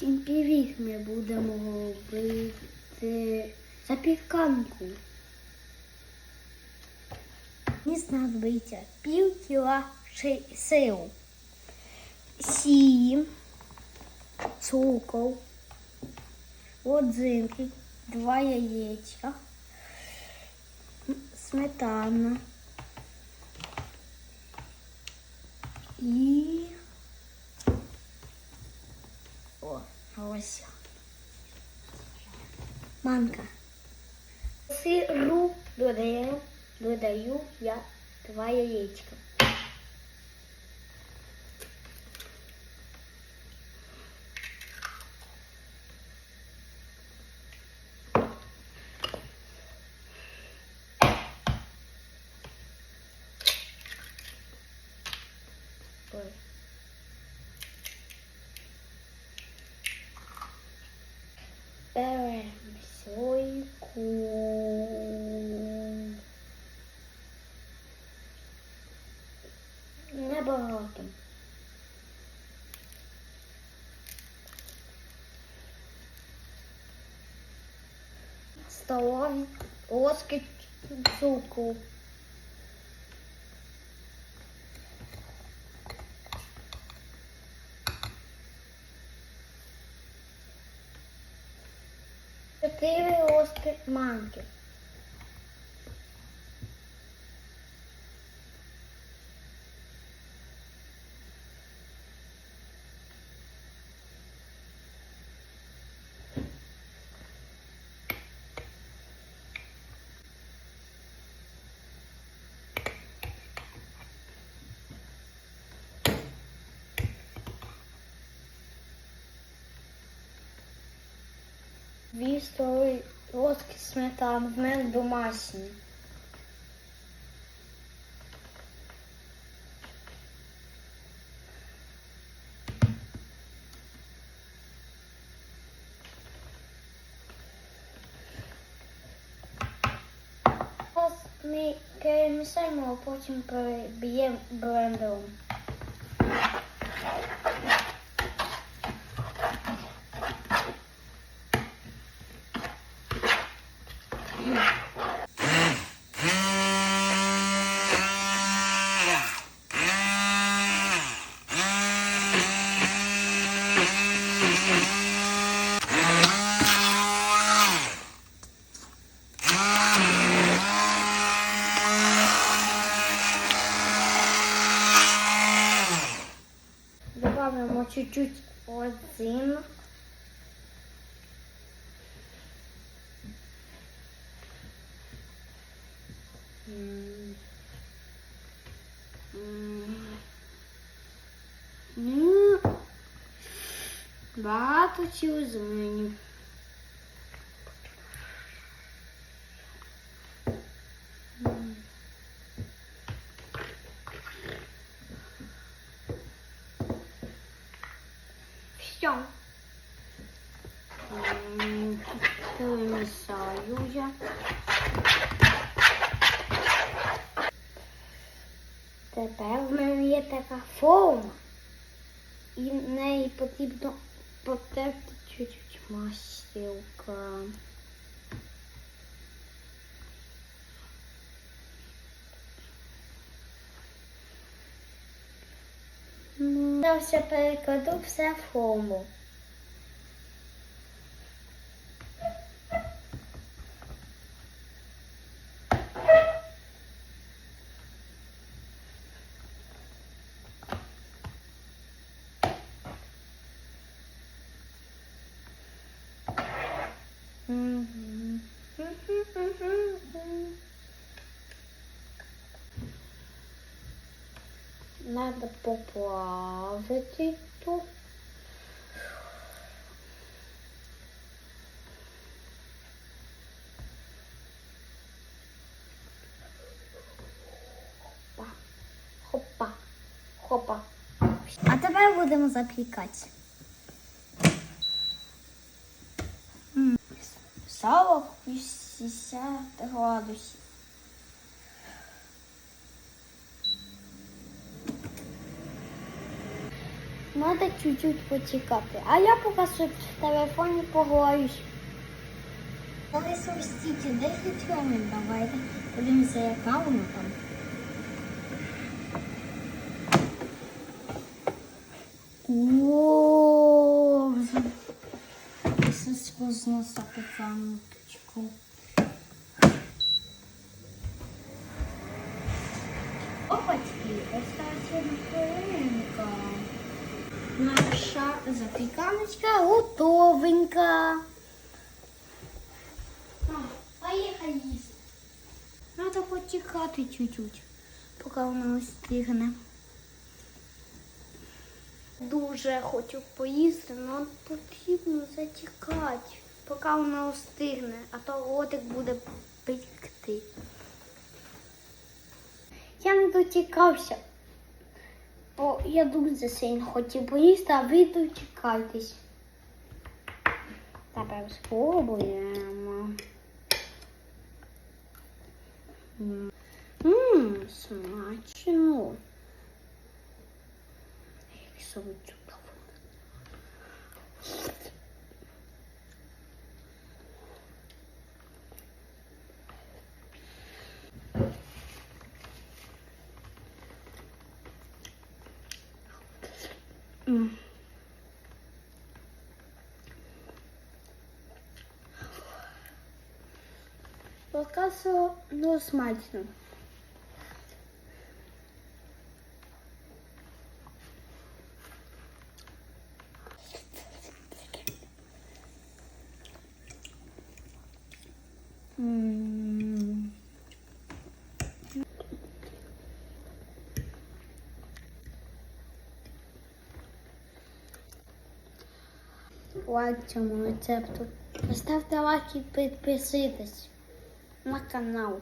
Всім привіт! Ми будемо робити запіканку. Мені знадобиться пів кіла сиру, сіль, цукор, родзинки, два яєчка, сметана і ось. Манка. Сиру додаю, додаю я два яєчка. Ой. Столові ложки цукру. Чотири ложки манки. Дві столові ложки сметани, в мене домашні. Зараз ми перемішаємо, а потім переб'ємо блендером. Добавимо чуть-чуть. М. Багато чого зміню. Все. Перемішаю я. Тепер в мене є така форма. І в неї потрібно потерти чуть-чуть масілка. Ну, Я все перекладу все в форму. Надо поплавити тут. Хопа, хопа. А тепер будемо запікати. 40-50 градусів. Надо чуть-чуть почекати. А я поки що в телефоні пограюсь. Але совстіть, де хитрюмін? Давайте подивимося, яка вона там. О, це сквозно запитаночку. Опачки, осталась хвилинка. Наша запіканочка готовенька. Поїхали їсти. Треба почекати чуть-чуть, поки вона остигне. Дуже хочу поїсти, але потрібно зачекати, поки вона остигне, а то ротик буде пекти. Я не дочекався. Бо я дуже сильно хотів поїсти, а ви дочекайтесь. Тепер спробуємо. Ммм, смачно. Як собі чудово. М. Поки що ну, смачно. Лайк цьому рецепту. Поставте лайк і підписуйтесь на канал.